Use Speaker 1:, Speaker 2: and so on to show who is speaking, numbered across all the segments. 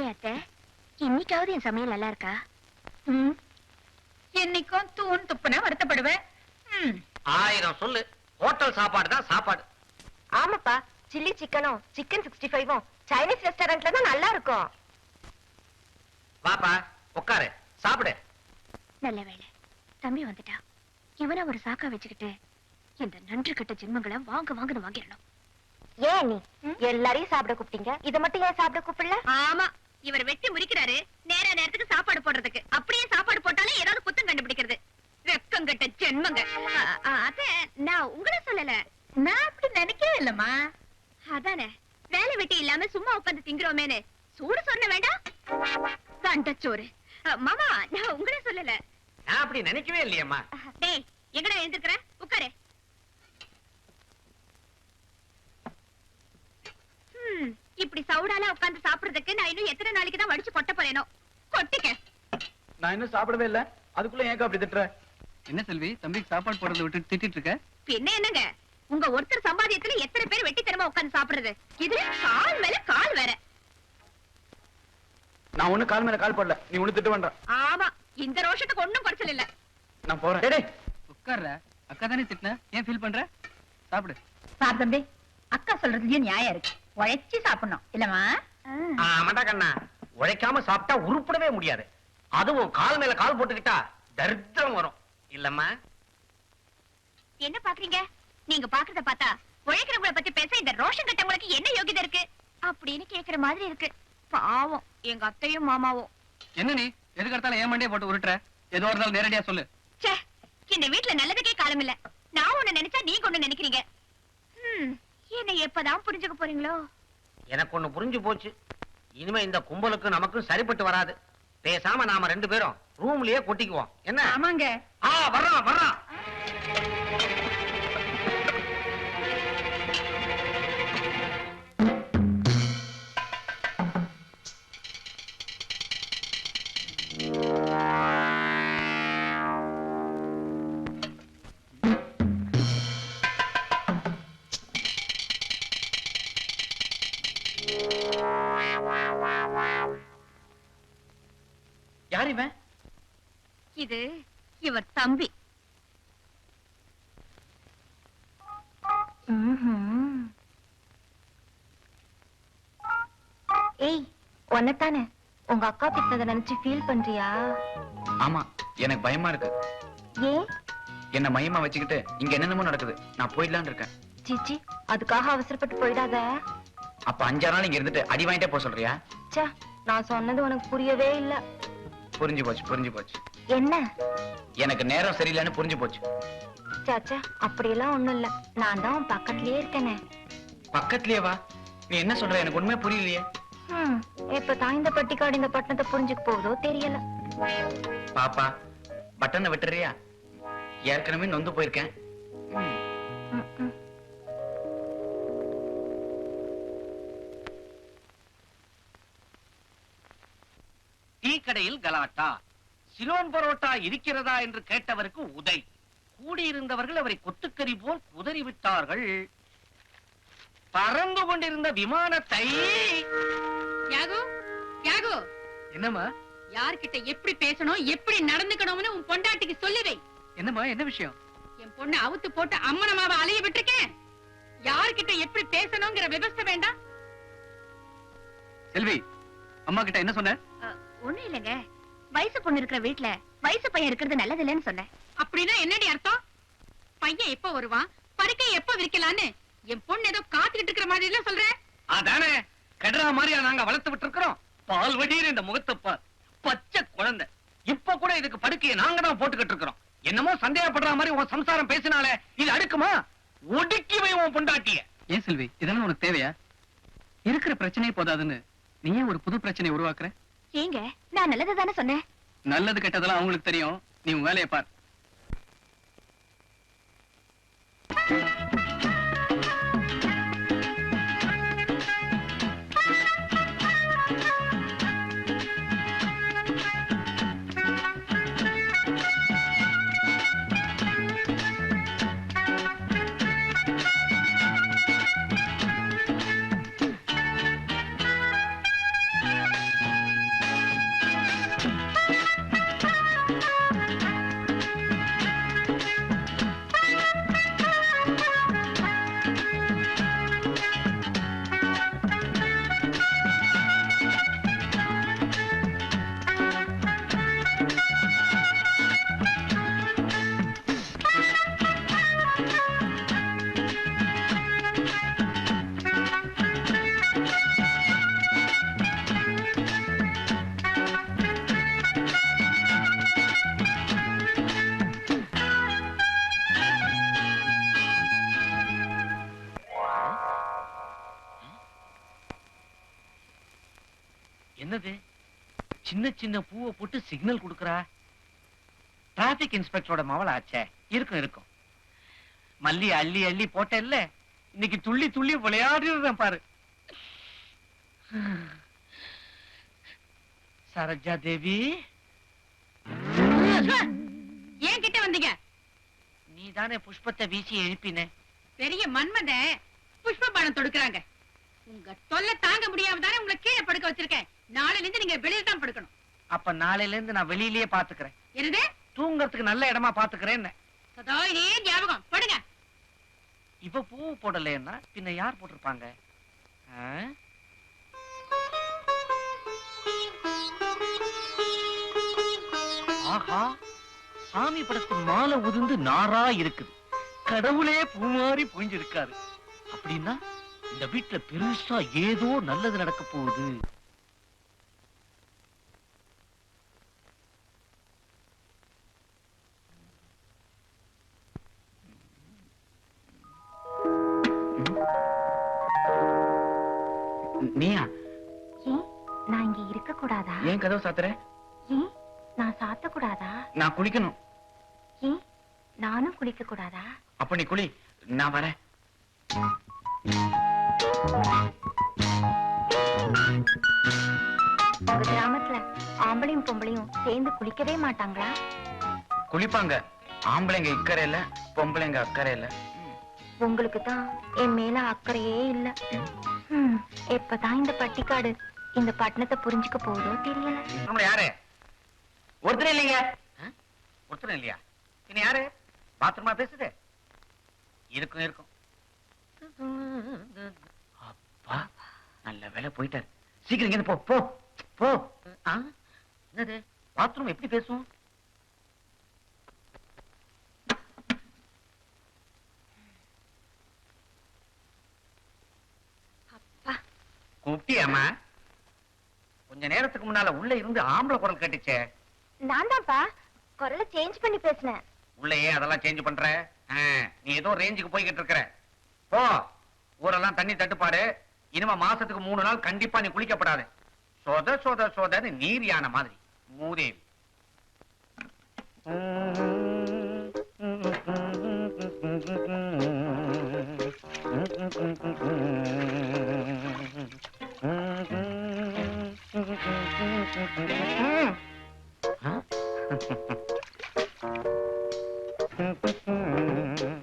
Speaker 1: ஏன் அத்தை? இன்னைக்காவது என் சமையல் நல்லா இருக்கா.
Speaker 2: என்னைக்கும் தூண் துப்புனா வருத்தப்படுவேன்.
Speaker 3: ஆயிரம் சொல்லு. ஹோட்டல் சாப்பாடு தான் சாப்பாடு.
Speaker 4: ஆமாப்பா. சில்லி சிக்கனும் சிக்கன் சிக்ஸ்டி ஃபைவும் சைனீஸ் ரெஸ்டாரண்ட்ல தான் நல்லா இருக்கும்
Speaker 3: வாப்பா உட்காரு சாப்பிடு.
Speaker 1: நல்ல தம்பி வந்துட்டா. இவனை ஒரு சாக்கா வச்சுக்கிட்டு இந்த நன்றி கட்ட ஜென்மங்களை வாங்க வாங்கன்னு வாங்கிடணும்.
Speaker 4: ஏன் நீ? எல்லாரையும் சாப்பிட கூப்பிட்டீங்க. இத மட்டும் ஏன் சாப்பிட கூப்பிடல?
Speaker 2: ஆமா இவர் வெட்டி முறிக்கிறாரு. நேர நேரத்துக்கு சாப்பாடு போடுறதுக்கு. அப்படியே சாப்பாடு போட்டாலே ஏதாவது குத்தம் கண்டுபிடிக்கிறது. வெக்கம் கட்ட ஜென்மங்க. அத நான் உங்கள சொல்லல. நான் அப்படி நினைக்கவே இல்லம்மா. அதானே வேலை வெட்டி இல்லாம சும்மா உட்கார்ந்து திங்குறோமேனு சூடு சொன்ன வேண்டாம்? தண்டச்சோறு அ, மாமா நான் உங்கள சொல்லல.
Speaker 3: நான் அப்படி நினைக்கவே இல்லையம்மா
Speaker 2: டேய் எங்கடா எழுந்திருக்கிற உட்காரு ஹம், இப்படி சவுடால உட்கார்ந்து சாப்பிடுறதுக்கு நான் இன்னும் எத்தனை நாளைக்கு தான் வடிச்சு கொட்ட போறேனோ கொட்டிக்க
Speaker 5: நான் இன்னும் சாப்பிடவே இல்ல. அதுக்குள்ள ஏன் அப்படி திட்டுற?
Speaker 6: என்ன செல்வி தம்பிக்கு சாப்பாடு போடுறத விட்டு திட்டிட்டு இருக்க?
Speaker 2: பின்ன என்னங்க? உங்க ஒருத்தர் சம்பாதியத்துல எத்தனை பேர் வெட்டித்தனமா உட்கார்ந்து சாப்பிடுறது? இதுல கால் மேல கால் வேற.
Speaker 5: நான் ஒண்ணு கால் மேல கால் போடல. நீ ஒண்ணு திட்டு வேண்டாம்
Speaker 2: ஆமா இந்த ரோஷத்துக்கு ஒண்ணும் குறைச்சல் இல்ல.
Speaker 5: நான் போறேன். டேய்,
Speaker 6: உட்கார்ற? அக்கா தானே திட்டின? ஏன் ஃபீல் பண்ற? சாப்பிடு.
Speaker 2: சார் தம்பி அக்கா சொல்றதுலயும் நியாயம் இருக்கு. உழைச்சி சாப்பிடணும். இல்லமா
Speaker 3: ஆமாண்டா கண்ணா. உழைக்காம சாப்பிட்டா உருப்படவே முடியாது. அதுவும் கால் மேல கால் போட்டுக்கிட்டா தரித்திரம் வரும். இல்லம்மா.
Speaker 2: என்ன பாக்குறீங்க? நீங்க பாக்குறத பார்த்தா உழைக்கிறவங்கள பத்தி பேச இந்த ரோஷன் கட்டவங்களுக்கு என்ன யோகிதை இருக்கு? அப்படின்னு கேக்குற மாதிரி இருக்கு. பாவம். எங்க அத்தையும் மாமாவும்.
Speaker 6: என்ன நீ? எதுக்கு எடுத்தாலும் ஏன் மண்டையை போட்டு உருட்டுற? எதுவா இருந்தாலும் நேரடியா சொல்லு.
Speaker 2: ச்சே இந்த வீட்ல நல்லதுக்கே காலம் இல்ல. நான் ஒண்ணு நினைச்சா நீங்க ஒண்ணு நினைக்கிறீங்க. என்னை எப்பதான் புரிஞ்சுக்க போறீங்களோ?
Speaker 3: எனக்கு ஒண்ணு புரிஞ்சு போச்சு. இனிமே இந்த கும்பலுக்கு நமக்கும் சரிப்பட்டு வராது. பேசாம நாம ரெண்டு பேரும் ரூம்லயே கொட்டிக்குவோம். என்ன?
Speaker 2: ஆமாங்க.
Speaker 3: ஆ வர்றான் வர்றான்
Speaker 2: இது இவர் தம்பி.
Speaker 4: ஏய் ஒன்னதானே உங்க அக்கா திட்டினதை நினைச்சு ஃபீல் பண்றியா?
Speaker 5: ஆமா எனக்கு பயமா இருக்கு.
Speaker 4: ஏன்
Speaker 5: என்ன மையமா வச்சுக்கிட்டு இங்க என்னென்னமோ நடக்குது. நான் போயிடலான்னு இருக்கேன்.
Speaker 4: சீச்சி அதுக்காக அவசரப்பட்டு போயிடாத.
Speaker 5: அப்ப அஞ்சாறு நாள் இங்க இருந்துட்டு அடி வாங்கிட்டே போக சொல்றியா?
Speaker 4: ச்சே நான் சொன்னது உனக்கு புரியவே இல்ல.
Speaker 5: புரிஞ்சு போச்சு புரிஞ்சு போச்சு.
Speaker 4: என்ன?
Speaker 5: எனக்கு நேரம் சரியில்லைன்னு புரிஞ்சு போச்சு.
Speaker 4: சாச்சா அப்படியெல்லாம் ஒண்ணும் இல்ல. நான் தான் உன் பக்கத்துலயே இருக்கேனே.
Speaker 5: பக்கத்துலயே வா நீ என்ன சொல்ற? எனக்கு உண்மையே புரியலையே.
Speaker 4: எப்ப தான் இந்த பட்டிக்காடு இந்த பட்டணத்தை புரிஞ்சுக்க போகுதோ தெரியல.
Speaker 5: பாப்பா பட்டனை விட்டுறியா? ஏற்கனவே நொந்து போயிருக்கேன்.
Speaker 3: டீ கடையில் கலாட்டா. சிலோன் பரோட்டா இருக்கிறதா என்று கேட்டவருக்கு உதை. கூடியிருந்தவர்கள் அவரை கொத்துக்கறி போல் குதறி விட்டார்கள் பறந்து கொண்டிருந்த விமானத்தை
Speaker 2: யாகு யாகு.
Speaker 6: என்னம்மா?
Speaker 2: யார்கிட்ட எப்படி பேசணும் எப்படி நடந்துக்கணும்னு உன் பொண்டாட்டிக்கு சொல்லி வை
Speaker 6: என்னம்மா என்ன விஷயம்?
Speaker 2: என் பொண்ணு அவுத்து போட்டு அம்மனமாவ அலைய விட்டுருக்கேன். யார்கிட்ட எப்படி பேசணுங்கிற விவசாய வேண்டாம்.
Speaker 6: செல்வி அம்மா கிட்ட என்ன சொன்ன?
Speaker 2: ஒண்ணும் இல்லைங்க. வயசு பொண்ணு இருக்கிற வீட்ல வயசு பையன் இருக்கிறது நல்லது இல்லைன்னு சொன்னேன். அப்படின்னா என்னடி அர்த்தம்? பையன் எப்ப வருவான்? படுக்கை எப்ப விரிக்கலான்னு? என் பொண்ணு ஏதோ காத்துக்கிட்டு இருக்கிற மாதிரி எல்லாம் சொல்ற?
Speaker 3: அதானே கெடுறா மாதிரியா நாங்க வளர்த்து விட்டு இருக்கிறோம் பால் வடியிற இந்த முகத்தை பார். பச்சை குழந்தை. இப்ப கூட இதுக்கு படுக்கையை நாங்க தான் போட்டுக்கிட்டு இருக்கிறோம். என்னமோ சந்தேகப்படுற மாதிரி உன் சம்சாரம் பேசினாலே இது அடுக்குமா? ஒடுக்கி வை உன் பொண்டாட்டிய.
Speaker 6: ஏன் செல்வி இதெல்லாம் உனக்கு தேவையா? இருக்கிற பிரச்சனையே போதாதுன்னு நீ ஏன் ஒரு புது பிரச்சனையை உருவாக்குற?
Speaker 2: ஏங்க நான் நல்லது தானே சொன்னேன்.
Speaker 6: நல்லது கெட்டதெல்லாம் அவங்களுக்கு தெரியும். நீ உன் வேலையை பார்.
Speaker 3: என்னது? சின்ன சின்ன பூவை போட்டு சிக்னல் கொடுக்கறா? டிராபிக் இன்ஸ்பெக்டரோட மவளாச்சே. இருக்கும் இருக்கும். மல்லி அள்ளி அள்ளி போட்டேல்ல இன்னைக்கு துள்ளி துள்ளி விளையாடுறேன் பாரு. சரோஜா தேவி?
Speaker 2: ஏன் கிட்ட வந்தீங்க?
Speaker 3: நீ தானே புஷ்பத்தை வீசி எழுப்பின.
Speaker 2: பெரிய மன்மத புஷ்ப பானம் தொடுக்கறாங்க. உங்க தொல்லை தாங்க முடியாம தானே படுக்க வச்சிருக்கேன். இருந்து நீங்க வெளியில தான் படுக்கணும்.
Speaker 3: அப்ப நாளையில இருந்து நான் வெளியிலேயே பாத்துக்கிறேன்
Speaker 2: என்னது?
Speaker 3: தூங்கறதுக்கு நல்ல இடமா பாத்துக்கிறேன்
Speaker 2: சதா இதே ஞாபகம். படுங்க.
Speaker 3: இவ பூ போடலைன்னா பின்ன யார் போட்டிருப்பாங்க? ஆஹா சாமி படத்து மாலை உதிர்ந்து நாரா இருக்குது. கடவுளே பூ மாதிரி புரிஞ்சிருக்காரு அப்படின்னா இந்த வீட்டுல பெருசா ஏதோ நல்லது நடக்க போகுது.
Speaker 5: நீயா?
Speaker 4: ஏன்? நான் இங்க இருக்க கூடாதா
Speaker 5: ஏன் கதவு சாத்துற?
Speaker 4: ஏன்? நான் சாத்த கூடாதா
Speaker 5: நான் குளிக்கணும்.
Speaker 4: ஏன்? நானும் குளிக்க கூடாதா
Speaker 5: அப்ப நீ குளி. நான் வரேன்.
Speaker 4: உங்க கிராமத்துல ஆம்பளையும் பொம்பளையும் சேர்ந்து குளிக்கவே மாட்டாங்களா?
Speaker 5: குளிப்பாங்க. ஆம்பளைங்க இக்கறை இல்ல பொம்பளைங்க அக்கறை இல்ல.
Speaker 4: உங்களுக்கு தான் என் மேல அக்கறையே இல்ல. எப்பதான் இந்த பட்டிக்காடு இந்த பட்டணத்தை புரிஞ்சுக்க போதோ தெரியல.
Speaker 3: நம்ம யாரு? ஒருத்தர் இல்லைங்க. ஒருத்தர் இல்லையா? பின்ன யாரு? பாத்ரூமா பேசுது? இருக்கும் இருக்கும். நல்ல வேலை போயிட்டாரு. சீக்கிரம் இங்க போ போ போ. என்னது? பாத்ரூம் எப்படி பேசும்? கூப்பிட்டியாமா கொஞ்ச நேரத்துக்கு முன்னால உள்ள இருந்து ஆம்பளை குரல் கேட்டுச்சே.
Speaker 4: நான் தான்ப்பா. குரலை சேஞ்ச் பண்ணி பேசினேன்.
Speaker 3: உள்ளேயே அதெல்லாம் சேஞ்ச் பண்ற? நீ ஏதோ ரேஞ்சுக்கு போய்கிட்டு இருக்கிற. போ. ஊரெல்லாம் தண்ணி தட்டுப்பாடு இனிமே மாசத்துக்கு மூணு நாள் கண்டிப்பா நீ குளிக்கப்படாது. சொத சொத சொதன்னு நீர் யானை மாதிரி. மூதேவி.
Speaker 2: தண்ணி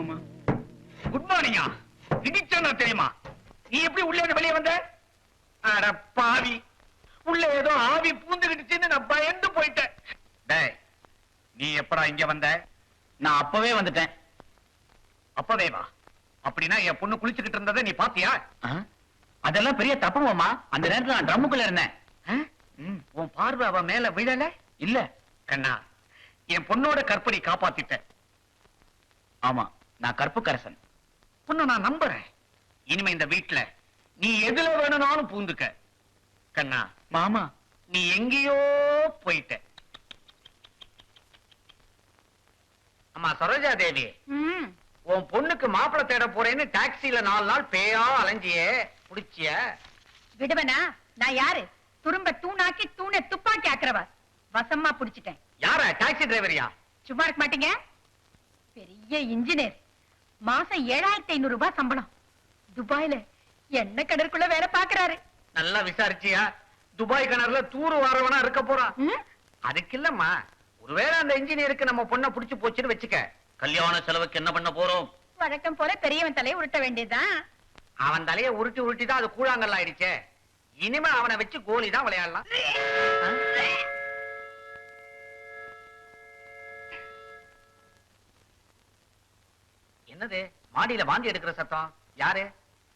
Speaker 6: மாமா
Speaker 3: குட் மார்னிங்கா இடிச்சா தெரியுமா? நீ எப்படி உள்ள இருந்து வெளியே வந்த? அட பாவி. உள்ள ஏதோ ஆவி பூந்துகிட்டுச்சுன்னு நான் பயந்து போயிட்டேன். டேய் நீ எப்படா இங்க வந்த?
Speaker 5: நான் அப்பவே வந்துட்டேன்.
Speaker 3: அப்பவே வா. அப்படின்னா என் பொண்ணு குளிச்சுக்கிட்டு இருந்ததை நீ பாத்தியா?
Speaker 5: அதெல்லாம் பெரிய தப்பு மாமா. அந்த நேரத்துல நான் ட்ரம்முக்குள்ள இருந்தேன்.
Speaker 3: உன் பார்வை அவ மேல விழல?
Speaker 5: இல்ல.
Speaker 3: கண்ணா என் பொண்ணோட கற்பனை காப்பாத்திட்ட
Speaker 5: ஆமா. நான் கற்பு கரசன்
Speaker 3: பொண்ணு நான் நம்புறேன். இனிமே இந்த வீட்டுல நீ எதுல வேணும்னாலும் பூந்துக்க. கண்ணா
Speaker 5: மாமா
Speaker 3: நீ எங்கேயோ போயிட்ட. அம்மா சரோஜா தேவி உன் பொண்ணுக்கு மாப்பிள்ளை தேட போறேன்னு டாக்ஸில நாலு நாள் பேயா அலைஞ்சியே. புடிச்சிய?
Speaker 2: விடுவனா நான் யாரு? துரும்ப தூணாக்கி தூணை துப்பாக்கி ஆக்குறவ. வசமா புடிச்சிட்டேன்.
Speaker 3: யார டாக்ஸி டிரைவரியா?
Speaker 2: சும்மா இருக்க மாட்டீங்க. பெரிய இன்ஜினியர். மாசம் ஏழாயிரத்தி ஐநூறு ரூபாய் சம்பளம். துபாயில என்ன கடற்குள்ள வேலை பாக்குறாரு
Speaker 3: நல்லா விசாரிச்சியா? துபாய் கிணறுல தூரு வாரவனா இருக்க போறான்? அதுக்கு இல்லம்மா. ஒருவேளை அந்த இன்ஜினியருக்கு நம்ம பொண்ணை புடிச்சு போச்சுன்னு வச்சுக்க. கல்யாண செலவுக்கு என்ன பண்ண போறோம்?
Speaker 2: வழக்கம் போல பெரியவன் தலையை உருட்ட வேண்டியதுதான்.
Speaker 3: அவன் தலைய உருட்டி உருட்டி தான் அது கூழாங்கல் ஆயிடுச்சே. இனிமே அவனை வச்சு கோலி தான் விளையாடலாம். என்னது? மாடியில வாந்தி எடுக்கிற சத்தம். யாரு?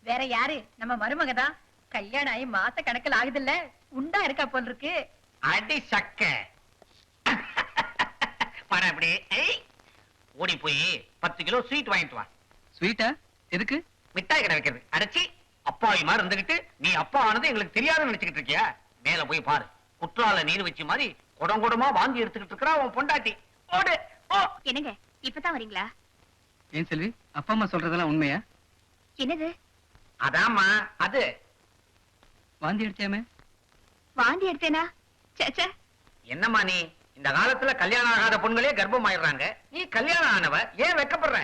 Speaker 2: வேற யாரு? நம்ம மருமக தான் கல்யாணம் ஆகி மாச கணக்குல ஆகுதுல்ல. உண்டா இருக்கா போல் இருக்கு
Speaker 3: அடி சக்க. பட அப்படி. ஏய். ஓடி போய் பத்து கிலோ ஸ்வீட் வாங்கிட்டு வா.
Speaker 6: ஸ்வீட்டா? எதுக்கு?
Speaker 3: மிட்டாய் கடை வைக்கிறது. அடைச்சி அப்பாவி மாதிரி இருந்துகிட்டு நீ அப்பா ஆனது எங்களுக்கு தெரியாதுன்னு நினைச்சுக்கிட்டு இருக்கியா? மேல போய் பாரு. குற்றால நீர் வச்சு மாதிரி குடம் குடமா வாந்தி எடுத்துக்கிட்டு இருக்கிறா உன் பொண்டாட்டி. ஓடு ஓ
Speaker 1: என்னங்க? இப்பதான் வரீங்களா?
Speaker 6: ஏன் செல்வி? அப்பா அம்மா சொல்றதெல்லாம் உண்மையா?
Speaker 1: என்னது?
Speaker 3: அதாம்மா அது.
Speaker 6: வாந்தி எடுத்தியாமே
Speaker 1: வாந்தி எடுத்தேனா? சேச்சே
Speaker 3: என்னம்மா நீ? இந்த காலத்துல கல்யாணம் ஆகாத பொண்களே கர்ப்பம் ஆயிடுறாங்க நீ கல்யாணம் ஆனவ ஏன் வெக்கப்படுற?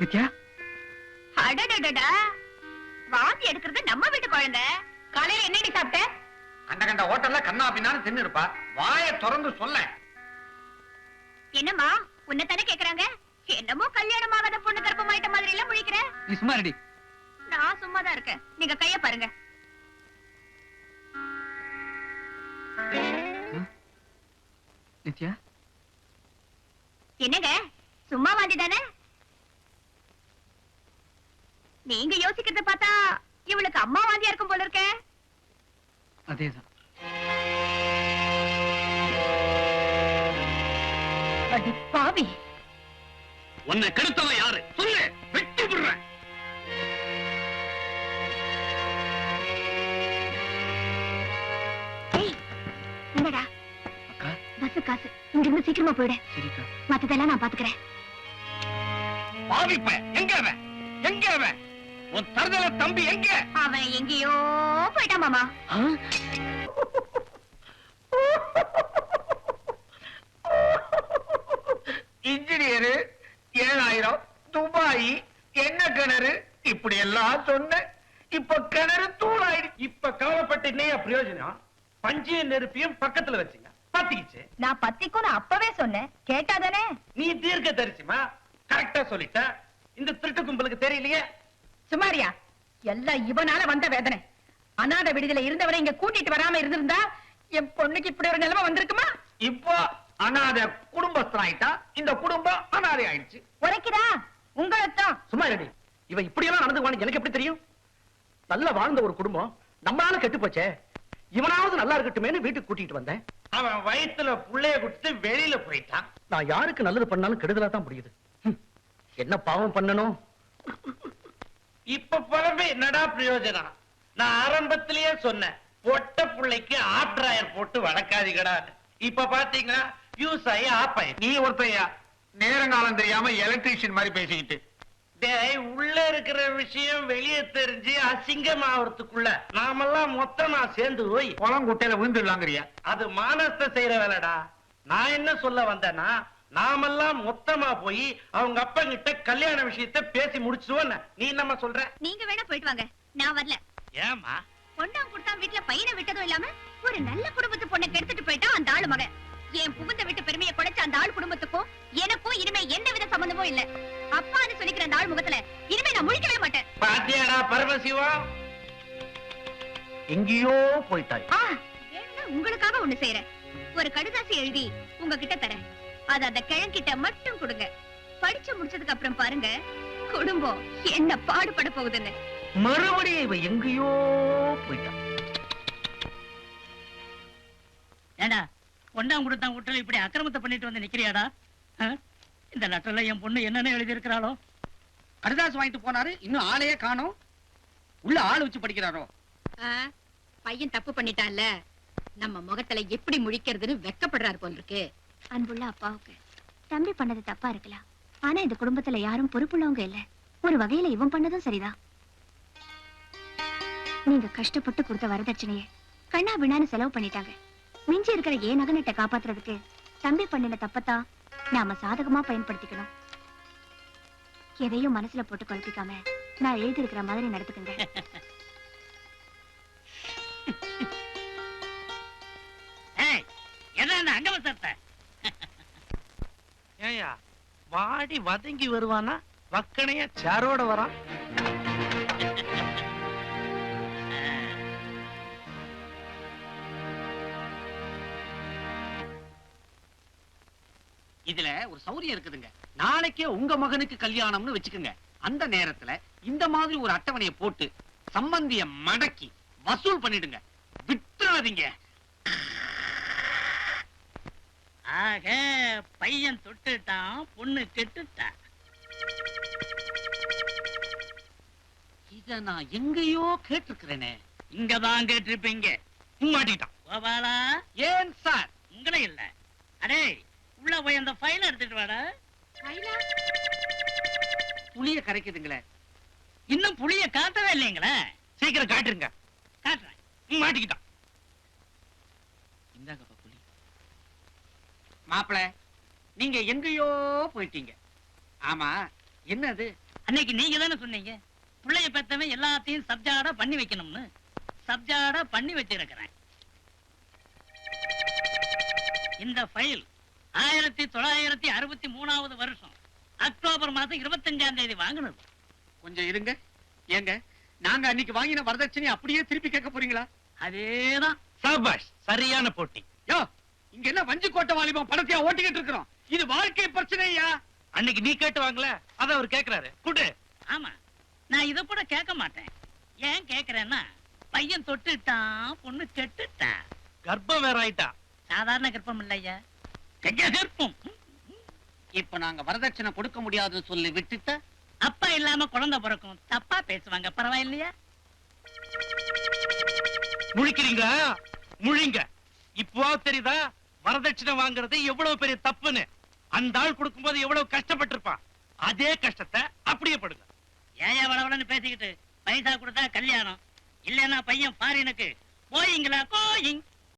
Speaker 6: நித்யா?
Speaker 2: அடடடடா வாந்தி எடுக்கிறது நம்ம வீட்டு குழந்தை. காலையில என்னடி சாப்பிட்ட?
Speaker 3: கண்ட கண்ட ஹோட்டல்ல கண்ணா பின்னான்னு தின்னு இருப்பா வாய திறந்து சொல்ல.
Speaker 1: என்னம்மா உன்னை தானே கேக்குறாங்க? என்னமோ கல்யாணம் ஆகாத பொண்ணு கர்ப்பமாயிட்ட மாதிரி எல்லாம் முழிக்கிற?
Speaker 6: நீ சும்மா ரெடி
Speaker 1: நான் சும்மா தான் இருக்கேன். நீங்க கைய பாருங்க.
Speaker 6: நித்யா?
Speaker 1: என்னங்க? சும்மா வாந்தி தானே? நீங்க யோசிக்கிறத பார்த்தா இவளுக்கு அம்மா வாந்தியா இருக்கும் போல இருக்கே.
Speaker 6: அதேதான்.
Speaker 2: அடி பாவி.
Speaker 3: உன்னை கெடுத்தவன் யாரு? சொல்லு வெட்டி விடுறேன்.
Speaker 1: ஏய் என்னடா?
Speaker 6: அக்கா.
Speaker 1: பஸ் காசு. இங்க இருந்து சீக்கிரமா போயிடு.
Speaker 6: சரிக்கா.
Speaker 1: மத்ததெல்லாம் நான் பாத்துக்கிறேன்.
Speaker 3: பாவிப்ப. எங்க அவன்? எங்க அவன்? உன் தருதல தம்பி எங்க?
Speaker 1: அவன் எங்கேயோ போயிட்டான் மாமா.
Speaker 3: இன்ஜினியரு ஏழாயிரம் துபாய் என்ன கிணறு? இப்படி எல்லாம் சொன்ன இப்ப கிணறு தூளாயிடுச்சு.
Speaker 7: இப்ப கவலைப்பட்டு என்னையா பிரயோஜனம்? பஞ்சையும் நெருப்பியும் பக்கத்துல வச்சுங்க. பத்திக்கிச்சு.
Speaker 2: நான் பத்திக்கும் நான் அப்பவே சொன்னேன். கேட்டாதானே
Speaker 7: நீ தீர்க்க தரிசிமா? கரெக்டா சொல்லிட்ட. இந்த திருட்டு கும்பலுக்கு தெரியலையே?
Speaker 2: சுமாரியா எல்லாம் இவனால வந்த வேதனை. அநாத விடுதலை இருந்தவரை இங்க கூட்டிட்டு வராம இருந்திருந்தா என் பொண்ணுக்கு இப்படி ஒரு நிலைமை வந்திருக்குமா?
Speaker 3: இப்போ அனாத குடும்பஸ்தனாயிட்டா இந்த குடும்பம் அனாதை ஆயிடுச்சு.
Speaker 2: உரைக்கிறா உங்களைத்தான்
Speaker 7: சும்மா ரெடி இவன் இப்படியெல்லாம் நடந்துக்குவான்னு எனக்கு எப்படி தெரியும்? நல்லா வாழ்ந்த ஒரு குடும்பம் நம்மளால கெட்டு போச்சே. இவனாவது நல்லா இருக்கட்டுமேனு வீட்டுக்கு கூட்டிட்டு வந்தேன். அவன் வயித்துல புள்ளைய கொடுத்து வெளியில போயிட்டான் நான் யாருக்கு நல்லது பண்ணாலும் கெடுதலா தான் புரியுது ஹம். என்ன பாவம் பண்ணணும்? இப்ப பழமே என்னடா பிரயோஜனம்? நான் ஆரம்பத்திலேயே சொன்னேன் பொட்ட புள்ளைக்கு ஆப்ட்ராயர் போட்டு வளர்க்காதீங்கடா இப்ப பாத்தீங்களா? யூஸ் ஆகி ஆப்
Speaker 3: நீ ஒருத்தையா? நேரங்காலம் தெரியாம எலக்ட்ரீஷியன் மாதிரி பேசிக்கிட்டு.
Speaker 7: டேய் உள்ள இருக்கிற விஷயம் வெளியே தெரிஞ்சு அசிங்கமாவறதுக்குள்ள நாமெல்லாம் மொத்தமா சேர்ந்து போய்
Speaker 3: குளம் குட்டையில விழுந்துடலாங்கிறியா?
Speaker 7: அது மானஸ்த செய்யற வேலைடா. நான் என்ன சொல்ல வந்தேன்னா நாமெல்லாம் மொத்தமா போய் அவங்க அப்பா கிட்ட கல்யாண விஷயத்த பேசி முடிச்சுவோம் நீ என்னம்மா சொல்ற?
Speaker 1: நீங்க வேணா போயிட்டு வாங்க. நான் வரல.
Speaker 7: ஏமா
Speaker 1: பொண்ணாம் கொடுத்தா வீட்டுல பையனை விட்டதும் இல்லாம ஒரு நல்ல குடும்பத்து பொண்ணை கெடுத்துட்டு போயிட்டான் அந்த ஆளு மகன். என் புகுந்த வீட்டு பெருமையை குடைச்ச அந்த ஆள் குடும்பத்துக்கும் எனக்கும் இனிமே எந்த வித சம்பந்தமும் இல்ல. அப்பான்னு சொல்லிக்கிற அந்த ஆள் முகத்துல இனிமே நான் முழிக்கவே மாட்டேன்.
Speaker 7: பாத்தியாடா பரமசிவம்?
Speaker 3: எங்கேயோ போயிட்டாய்.
Speaker 1: உங்களுக்காக ஒண்ணு செய்யறேன் ஒரு கடிதாசி எழுதி உங்ககிட்ட தரேன். அது அந்த கிழங்கிட்ட மட்டும் கொடுங்க. படிச்சு முடிச்சதுக்கு அப்புறம் பாருங்க குடும்பம் என்ன பாடுபட போகுதுன்னு.
Speaker 3: மறுபடியும் இவ எங்கேயோ போயிட்டான்
Speaker 8: ஏண்டா ஒண்டாம் கொடுத்தான் வீட்டுல இப்படி அக்கிரமத்தை பண்ணிட்டு வந்து நிக்கிறியாடா? இந்த லெட்டர்ல என் பொண்ணு என்னென்ன எழுதி இருக்கிறாளோ
Speaker 6: கடிதாசு வாங்கிட்டு போனாரு இன்னும் ஆளையே காணோம். உள்ள ஆள் வச்சு படிக்கிறாரோ?
Speaker 2: பையன் தப்பு பண்ணிட்டான்ல. நம்ம முகத்துல எப்படி முழிக்கிறதுன்னு வெக்கப்படுறாரு போல் இருக்கு.
Speaker 1: அன்புள்ள அப்பாவுக்கு. தம்பி பண்ணது தப்பா இருக்கலாம் ஆனா இந்த குடும்பத்துல யாரும் பொறுப்புள்ளவங்க இல்ல. ஒரு வகையில இவன் பண்ணதும் சரிதான். நீங்க கஷ்டப்பட்டு கொடுத்த வரதட்சணைய கண்ணா வினான்னு செலவு பண்ணிட்டாங்க. மிஞ்சி இருக்கிற ஏன் நகனட்டை காப்பாத்துறதுக்கு தம்பி பண்ணின தப்பத்தான் நாம சாதகமா பயன்படுத்திக்கணும். எதையும் மனசுல போட்டு குழப்பிக்காம நான் எழுதி இருக்கிற மாதிரி நடத்துக்குங்க
Speaker 8: ஏய் என்ன அந்த அங்கவசத்தை
Speaker 7: ஏயா வாடி வதங்கி வருவானா? வக்கனைய சாரோட வரான்?
Speaker 3: இதுல ஒரு சௌரியம் இருக்குதுங்க. நாளைக்கே உங்க மகனுக்கு கல்யாணம்னு வச்சுக்கோங்க. அந்த நேரத்துல இந்த மாதிரி ஒரு அட்டவணையை போட்டு சம்பந்திய மடக்கி வசூல் பண்ணிடுங்க. விட்டுறாதீங்க.
Speaker 8: ஆக பையன் தொட்டுட்டான் பொண்ணு கெட்டுட்டான்
Speaker 3: இத நான் எங்கேயோ கேட்டிருக்கிறேனே.
Speaker 8: இங்கதான் கேட்டிருப்பீங்க.
Speaker 3: மாட்டிக்கிட்டான்
Speaker 8: கோபாலா?
Speaker 3: ஏன் சார்?
Speaker 8: உங்களே இல்ல. அடே உள்ள போய் அந்த ஃபைல் எடுத்துட்டு வாடா.
Speaker 3: புளிய கரைக்குதுங்களே.
Speaker 8: இன்னும் புளிய காட்டவே இல்லைங்களே.
Speaker 7: சீக்கிரம் காட்டுருங்க.
Speaker 8: காட்டுறேன்.
Speaker 3: மாட்டிக்கிட்டான் இந்தாங்கப்பா புலி மாப்பிள நீங்க எங்கேயோ போயிட்டீங்க. ஆமா என்னது?
Speaker 8: அன்னைக்கு நீங்க தானே சொன்னீங்க? புள்ளைய பெத்தவன் எல்லாத்தையும் சப்ஜாடா பண்ணி வைக்கணும்னு. சப்ஜாடா பண்ணி வச்சிருக்கிறேன். இந்த ஃபைல் ஆயிரத்தி தொள்ளாயிரத்தி அறுபத்தி மூணாவது வருஷம் அக்டோபர் மாதம் இருபத்தஞ்சாம் தேதி வாங்கினது.
Speaker 3: கொஞ்சம் இருங்க. ஏங்க நாங்க அன்னைக்கு வாங்கின வரதட்சணை அப்படியே திருப்பி கேட்க போறீங்களா?
Speaker 8: அதேதான்.
Speaker 7: சபாஷ் சரியான போட்டி.
Speaker 3: யோ இங்க என்ன வஞ்சி கோட்டை வாலிபம் பணத்தையா ஓட்டிக்கிட்டு இருக்கிறோம்? இது வாழ்க்கை பிரச்சனையா?
Speaker 7: அன்னைக்கு நீ கேட்டு வாங்கல அத அவர் கேக்குறாரு. குடு.
Speaker 8: ஆமா நான் இத கூட கேட்க மாட்டேன். ஏன் கேக்குறேன்னா பையன் தொட்டுட்டான் பொண்ணு கெட்டுட்டான்.
Speaker 7: கர்ப்பம் வேற ஆயிட்டா?
Speaker 8: சாதாரண கர்ப்பம் இல்லையா கர்ப்பம்.
Speaker 3: இப்ப நாங்க வரதட்சணை கொடுக்க முடியாதுன்னு சொல்லி விட்டுட்ட?
Speaker 8: அப்பா இல்லாம குழந்தை பிறக்கும். தப்பா பேசுவாங்க பரவாயில்லையா?
Speaker 7: முழிக்கிறீங்க முழிங்க. இப்போ தெரியுதா? வரதட்சணை வாங்குறது எவ்வளவு பெரிய தப்புன்னு அந்த ஆள் கொடுக்கும்போது எவ்வளவு கஷ்டப்பட்டிருப்பான். அதே கஷ்டத்தை அப்படியே படுங்க.
Speaker 8: ஏன் வளவளன்னு பேசிக்கிட்டு பைசா கொடுத்தா கல்யாணம் இல்லைன்னா பையன் ஃபாரினுக்கு போயிங்களா கோயிங்